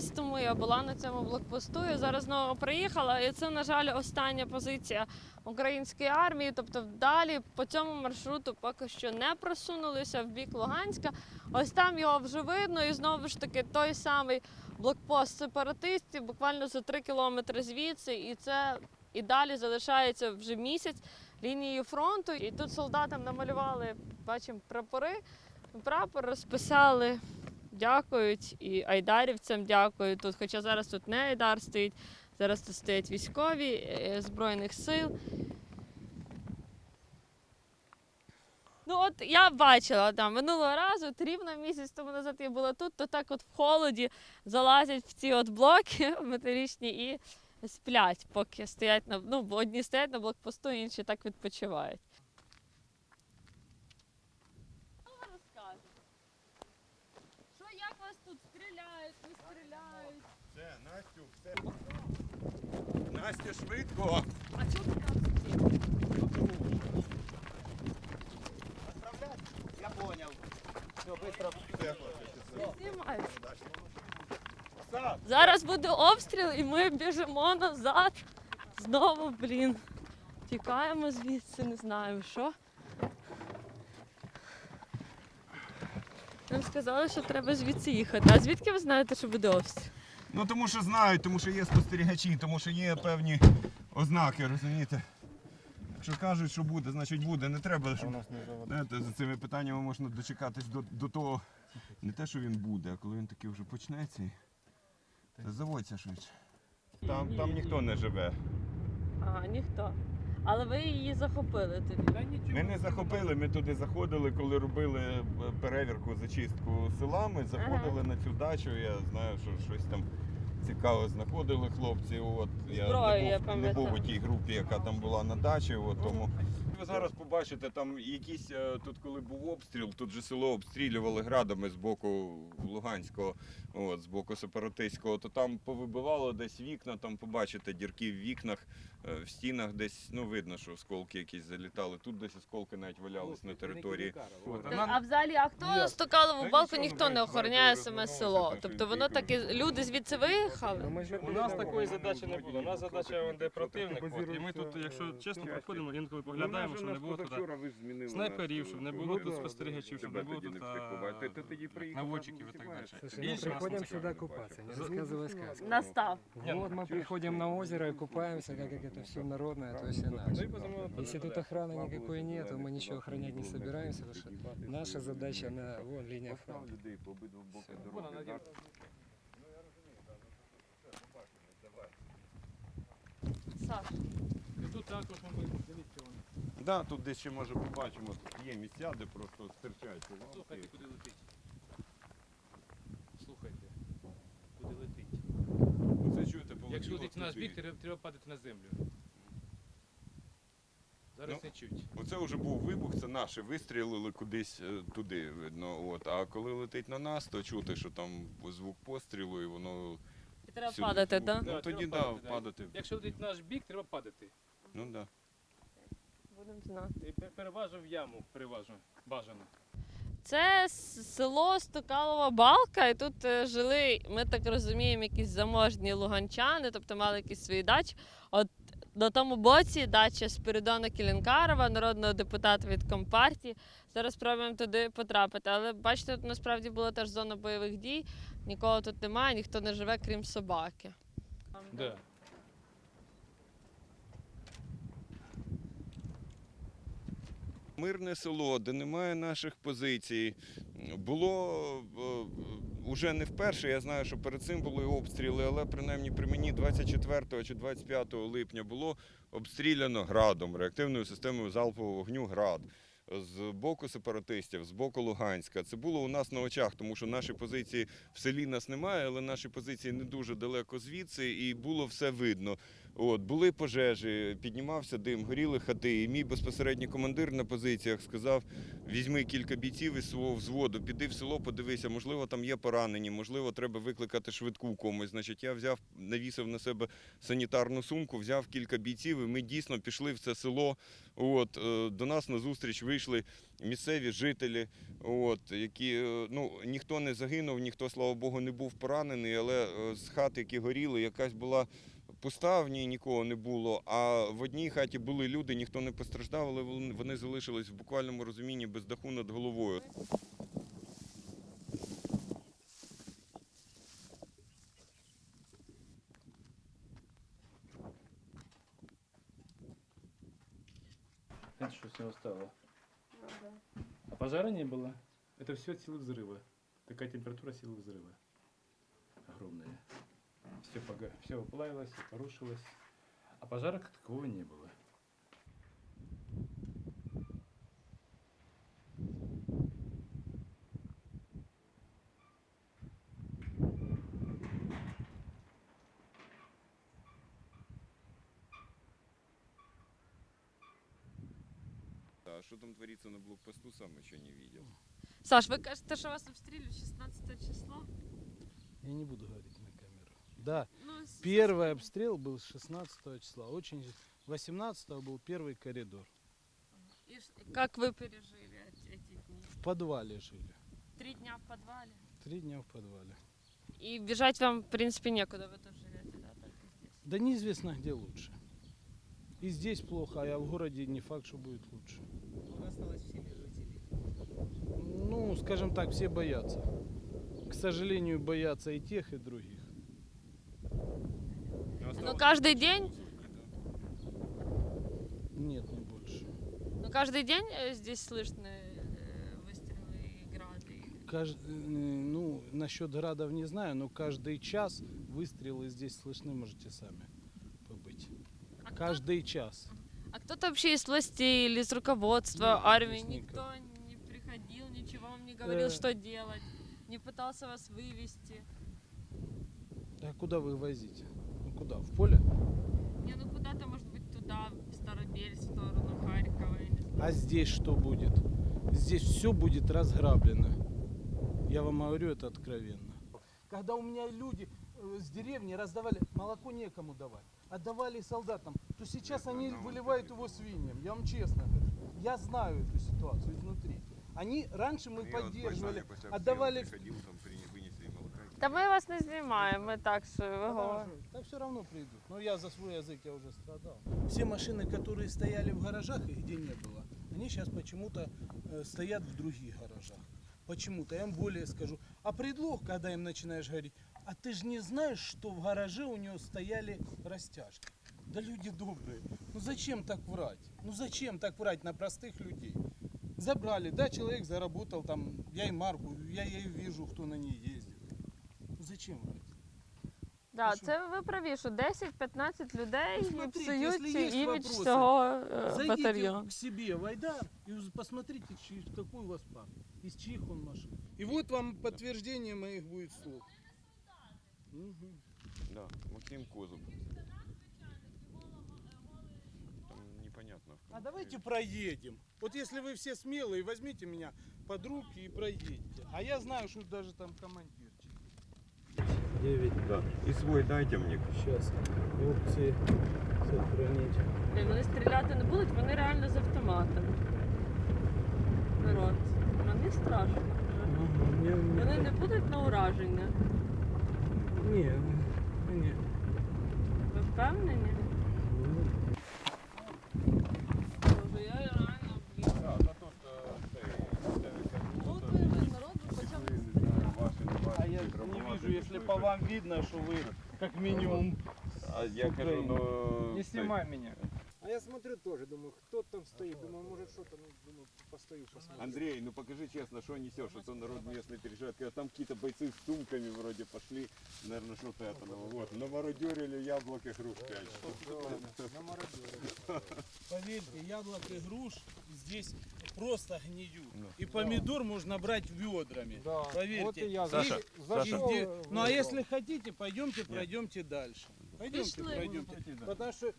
Місяць тому я була на цьому блокпосту. Я зараз знову приїхала, і це, на жаль, остання позиція української армії. Тобто, далі по цьому маршруту поки що не просунулися в бік Луганська. Ось там його вже видно, і знову ж таки той самий блокпост сепаратистів, буквально за три кілометри звідси, і це і далі залишається вже місяць лінії фронту. І тут солдатам намалювали, бачимо, прапори. Прапор розписали дякують і айдарівцям дякують тут. Хоча зараз тут не айдар стоїть, зараз тут стоять військові е, Збройних сил. Ну от я бачила там минулого разу, от рівно місяць тому назад я була тут, то так от в холоді залазять в ці от блоки металічні і сплять, поки стоять на ну, одні стоять на блокпосту, інші так відпочивають. Що ви розкажете? Що як вас тут стріляють, не стріляють? Все, Настю, все. Настя, швидко. А чого ви там всі? Я понял. Все, быстро. Зараз буде обстріл, і ми біжимо назад. Знову, блін. Тікаємо звідси, не знаємо що. Нам сказали, що треба звідси їхати. А звідки ви знаєте, що буде обстріл? Ну тому що знають, тому що є спостерігачі, тому що є певні ознаки, розумієте? Якщо кажуть, що буде, значить буде. Не треба, щоб знаєте, за цими питаннями можна дочекатись до, до того, не те, що він буде, а коли він таки вже почнеться. і- Та заводься швидше. Там, там ніхто не живе. Ага, ніхто. Але ви її захопили тоді. Ми не захопили, ми туди заходили, коли робили е, перевірку, зачистку села. Ми заходили на цю дачу. Я знаю, що щось там цікаве знаходили хлопці. От я Зброю, я не, був, не був у тій групі, яка там була на дачі. От, тому ви зараз побачите, там якісь е, тут, коли був обстріл, тут же село обстрілювали градами з боку Луганського, от, з боку сепаратистського, то там повибивало десь вікна, там побачите дірки в вікнах, в стінах десь, ну видно, що осколки якісь залітали. Тут десь осколки навіть валялись на території. От, а А взагалі, а хто Ні. стукало Та в балку, нічого, ніхто ну, не ми охороняє знаєте, саме розвернулося, село. те, що Тобто він воно тільки таки люди звідси виїхали. У нас такої задачі не було. У нас задача де противник. От, і ми тут, якщо чесно, підходимо, інколи поглядаємо, щоб не було тут снайперів, щоб не було тут спостерігачів, щоб не було тут а, наводчиків і так далі. Слушай, мы Більше нас приходим не сюда цікавить. купаться, не рассказывай сказки. Настав. Вот мы приходим на озеро и купаемся, как это все народное, то есть и наше. Если тут охраны никакой нет, то мы ничего охранять не собираемся, потому что наша задача на вон линия фронта. людей по обидва боки дороги. надіє- Саш, І тут також ми дивіться вони. Да, тут десь ще може побачимо, тут є місця, де просто стирчать. Слухайте, куди летить. Слухайте, куди летить. Це чуєте, полетіло Якщо летить в наш бік, треба, треба падати на землю. Зараз Ну. не чуть. Оце вже був вибух, це наші вистрілили кудись е, туди, видно. От. А коли летить на нас, то чути, що там звук пострілу і воно. і треба сюди падати, так? Ну Да, тоді треба да, падати, да. падати. Якщо летить в наш бік, треба падати. Ну да. Будемо знати. І пе- переважно в яму, переважно, бажано. Це село Стокалова Балка, і тут е, жили, ми так розуміємо, якісь заможні луганчани, тобто мали якісь свої дачі. От на тому боці дача Спиридона Кілінкарова, народного депутата від Компартії. Зараз спробуємо туди потрапити. Але бачите, тут насправді була теж зона бойових дій. Нікого тут немає, ніхто не живе, крім собаки. Да. Мирне село, де немає наших позицій. Було вже не вперше. Я знаю, що перед цим були обстріли, але принаймні при мені 24 чи 25 липня було обстріляно градом, реактивною системою залпового вогню град. З боку сепаратистів, з боку Луганська. Це було у нас на очах, тому що наші позиції в селі нас немає, але наші позиції не дуже далеко звідси, і було все видно. От, були пожежі, піднімався дим, горіли хати. І мій безпосередній командир на позиціях сказав: візьми кілька бійців із свого взводу, піди в село, подивися, можливо, там є поранені, можливо, треба викликати швидку комусь. Значить, я взяв, навісив на себе санітарну сумку, взяв кілька бійців, і ми дійсно пішли в це село. От, е, до нас на зустріч вийшли місцеві жителі, от, які е, ну, ніхто не загинув, ніхто, слава Богу, не був поранений, але е, з хат, які горіли, якась була пуста, в ній нікого не було. А в одній хаті були люди, ніхто не постраждав, але вони- залишились в буквальному розумінні без даху над головою. Что, все устало? А пожара не было? Это все от силы взрыва. Такая температура силы взрыва. Огромная. Все, пога... все плавилось, порушилось. А пожара как такового не было. А що там твориться на блокпосту, сам ще не бачив. Саш, ви кажете, що вас обстрілюють 16 число? Я не буду говорить на камеру. Да, Ну, с- первый обстрел был с 16 числа. Очень 18 был первый коридор. І ш- Як ви пережили ці дні? В подвале жили. Три дня в підвалі. Три дня в подвале. І біжать вам, в принципі, некуда, ви тут живете, да, только здесь. Да неизвестно, где лучше. И здесь плохо, а в городе не факт, что будет лучше. Осталось в селі жителі. Ну, скажем так, все боятся. К сожалению, боятся и тех, и других. Ну, каждый день, Нет, не больше. ну, каждый день э, здесь слышны э, выстрелы и грады. и- Кажд... э, Ну, насчет градов не знаю, но каждый час выстрелы здесь слышны, можете сами побыть. А кто, Каждый час. А кто-то вообще из властей или из руководства Нет, армии, здесь никто не приходил, ничего вам не говорил, Э. что делать, не пытался вас вывести. А куда вы возите? Ну куда? В поле? Не, ну куда-то, может быть, туда, в Старобель, в сторону Харькова, я не знаю. А здесь что будет? Здесь все будет разграблено. Я вам говорю это откровенно. Когда у меня люди э, с деревни раздавали, молоко некому давать, отдавали солдатам, то сейчас они выливают его свиньям. Я вам честно говорю. Я знаю эту ситуацию изнутри. Они раньше мы поддерживали, отдавали Та ми вас не знімаємо, ми так що ви говорите. Да все равно придут. Но я за свой язык я уже страдал. Все машины, которые стояли в гаражах и где не было, они сейчас почему-то э, стоят в других гаражах. Почему-то, я вам более скажу. А предлог, когда им начинаешь говорить, а ты же не знаешь, что в гараже у него стояли растяжки. Да люди добрые. Ну зачем так врать? Ну зачем так врать на простых людей? Забрали, да, человек заработал там, я и марку, я ей вижу, кто на ней ездит. Ну зачем врать? Да, А що? це ви праві, що 10-15 людей Ну, смотрите, псують якщо є імідж вопроси, цього е, Зайдите батальйону. к себе в Айдар и уз- посмотрите, чьи- какой у вас парк, из чьих он машин. И вот вам подтверждение моих будет слов. Мгм. Да, Максим Козуб. Там непонятно. в А ком давайте проедем. Вот если вы все смелые, возьмите меня под руки и проедете. А я знаю, что даже там командирчик. 9. Да. И свой дайте мне. Сейчас. Опции сохранить. Блін, Вони стріляти не будуть, вони реально з автоматами. Народ. Мені страшно. вже. Вони не будуть на ураження. Не, не. Ви впевнені? Боже, я реально, блін. Да, та тут е, цей, Тут ви народ ви почали стріляти. А я не вижу, если по вам видно, что вы как минимум А я кажу, ну... Не цей, снимай меня. Я смотрю тоже, думаю, кто там стоит, думаю, может что-то, ну, думаю, постою, посмотрю. Андрей, ну покажи честно, что несешь, а то народ местный переживает. Когда там какие-то бойцы с сумками вроде пошли, наверное, что-то это, ну, вот, намародерили яблоко и грушки. Поверьте, яблок и груш здесь просто гниют. И помидор можно брать ведрами. Да, Поверьте. вот и я Саша, где- Ну а если хотите, пойдемте, пройдемте дальше. Пойдемте, Пішли. пройдемте. Потому что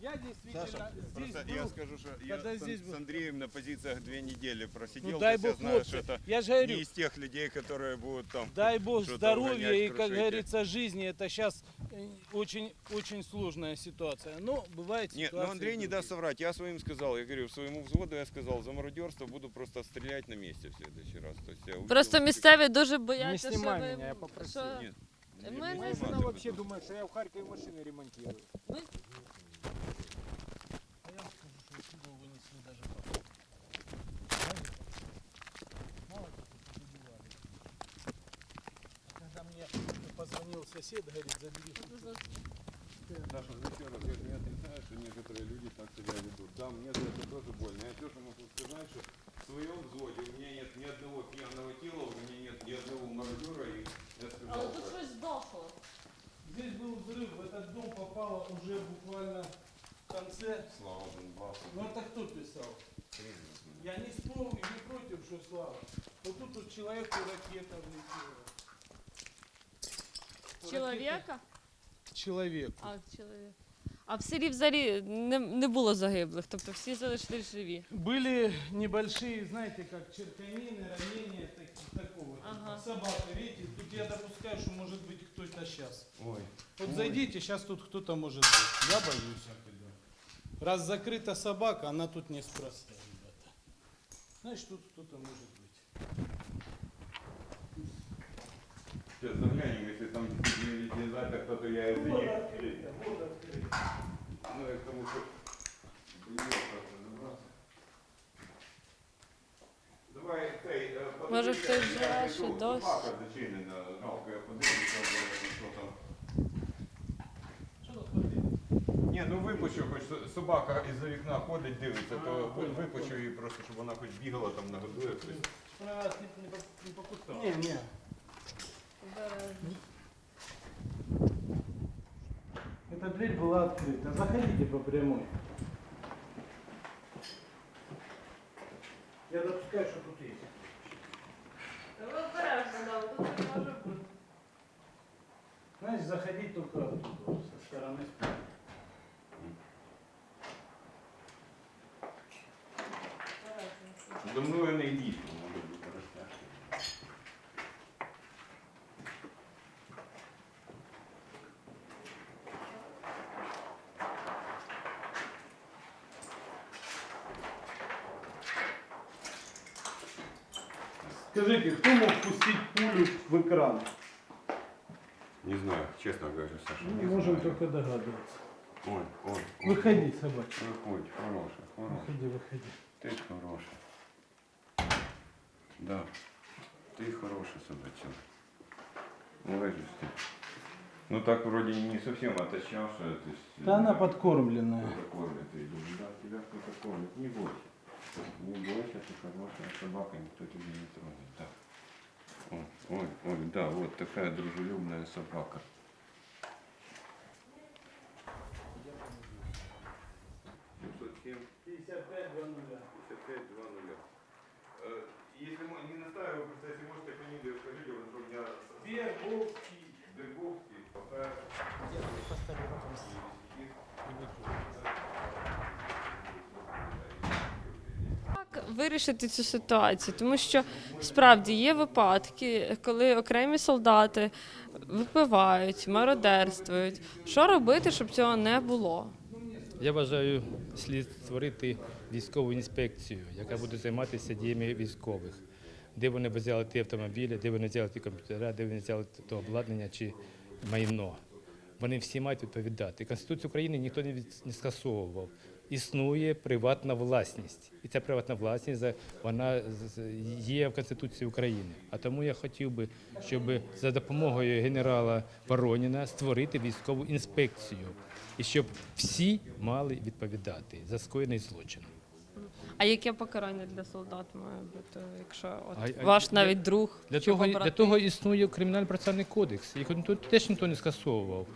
я действительно Саша, здесь просто был. я скажу, что я когда с, здесь с был. Андреем на позициях две недели просидел. Ну дай то есть бог, я знаю, хлопцы. что это Я же не говорю, из тех людей, которые будут там. дай бог что-то здоровья угонять, и, как крушить. говорится, жизни. Это сейчас очень, очень сложная ситуация. Но бывает Нет, ситуации но Андрей не другие. даст соврать. Я своим сказал, я говорю, своему взводу я сказал, за мародерство буду просто стрелять на месте в следующий раз. То есть я Просто увидел, місцеві дуже бояться, Не що знімай ви... мене, я попросив. що- Нет, Ми не не снимать Она это вообще тут. думает, что я в Харькове машины ремонтирую. А я вам скажу, что отсюда вынесли даже папу. Мало ли тут убивали. А когда мне позвонил сосед, говорит, забери. Даша, ну Ну это кто писал? Я не спорю, не против, что слава. Вот тут вот человеку ракета влетела. Чоловіка? Человек. А, чоловік. А в селі взагалі не, не було загиблих, тобто всі залишились живі. Были небольшие, знаете, как черканины, ранения так- такого. типа. Ага. Собака, видите, тут я допускаю, что может быть кто-то сейчас. Ой. Вот зайдите, сейчас тут кто-то может быть. Я боюсь. Раз закрыта собака, она тут неспроста, ребята. Значит, тут кто-то может быть. Сейчас заглянем, если там не, не знаю, кто-то я это Вот не... открыто, вот открыто. Ну, я к тому, что... Давай, цей, Може, подивися, хтось я живе ще досі? Собака зачинена, жалко, я подивлюся, що там. Ні, ну випущу, хоч со- собака із-за вікна ходить, дивиться, то ви- випущу її просто, щоб вона хоч бігала, там нагодує хтось. Про вас не, не, по- не покусал. Ні, ні. Эта дверь была открыта. Заходите по прямой. Я допускаю, что тут есть. Ви обережно, да, тут не може бути. Знаешь, заходить только оттуда, вот, со стороны спины. Скажите, кто мог пустить пулю в экран? Не знаю, чесно говорю, Саша. Мы не можем знаю. только догадываться. Ой, ой, ой. Выходи, собачка. Виходь, хороша, хороша. Выходи, выходи. Ти хороша. Да. Ты хороший собачок. Молодец ты. Ну так вроде не совсем отощавшая, то есть... Да она э, подкормленная. Кто-то кормит, я думаю, да, тебя кто-то кормит. Не бойся. Не бойся, ты хорошая собака, никто тебя не тронет. Да. Ой, ой, ой, да, вот такая дружелюбная собака. Вирішити цю ситуацію? Тому що справді є випадки, коли окремі солдати випивають, мародерствують. Що робити, щоб цього не було? Я вважаю, слід створити військову інспекцію, яка буде займатися діями військових. Де вони взяли ті автомобілі, де вони взяли ті комп'ютери, де вони взяли то обладнання чи майно. Вони всі мають відповідати. Конституцію України ніхто не скасовував. Існує приватна власність. І ця приватна власність вона є в Конституції України. А тому я хотів би, щоб за допомогою генерала Вороніна створити військову інспекцію. І щоб всі мали відповідати за скоєний злочин. А яке покарання для солдат має бути, якщо от А- ваш для- навіть друг Для того, для того існує кримінальний процесуальний кодекс. Його ніхто- теж ніхто не скасовував.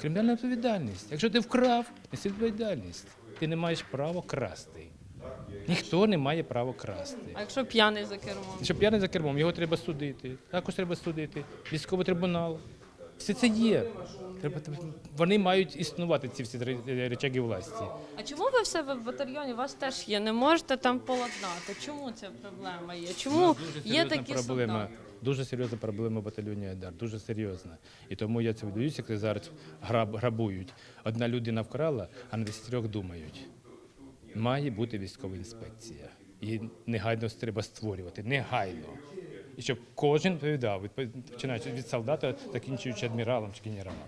Кримінальна відповідальність. Якщо ти вкрав, неси відповідальність. Ти не маєш права красти. Ніхто не має права красти. А якщо п'яний за кермом? Якщо п'яний за кермом, його треба судити. Також треба судити. Військовий трибунал. Все це є. Треба- Вони мають існувати, ці всі ре- речаги власті. А чому ви в себе в батальйоні? У вас теж є, не можете там полотнати? Чому ця проблема є? Чому є серйозна такі проблема. солдати? Дуже серйозна проблема в батальйоні Айдар, дуже серйозна. І тому я це видаюся, коли зараз граб, грабують. Одна людина вкрала, а на десятьох думають. Має бути військова інспекція. Її негайно треба створювати. Негайно. І щоб кожен відповідав, відпо- починаючи від солдата, закінчуючи адміралом чи генералом.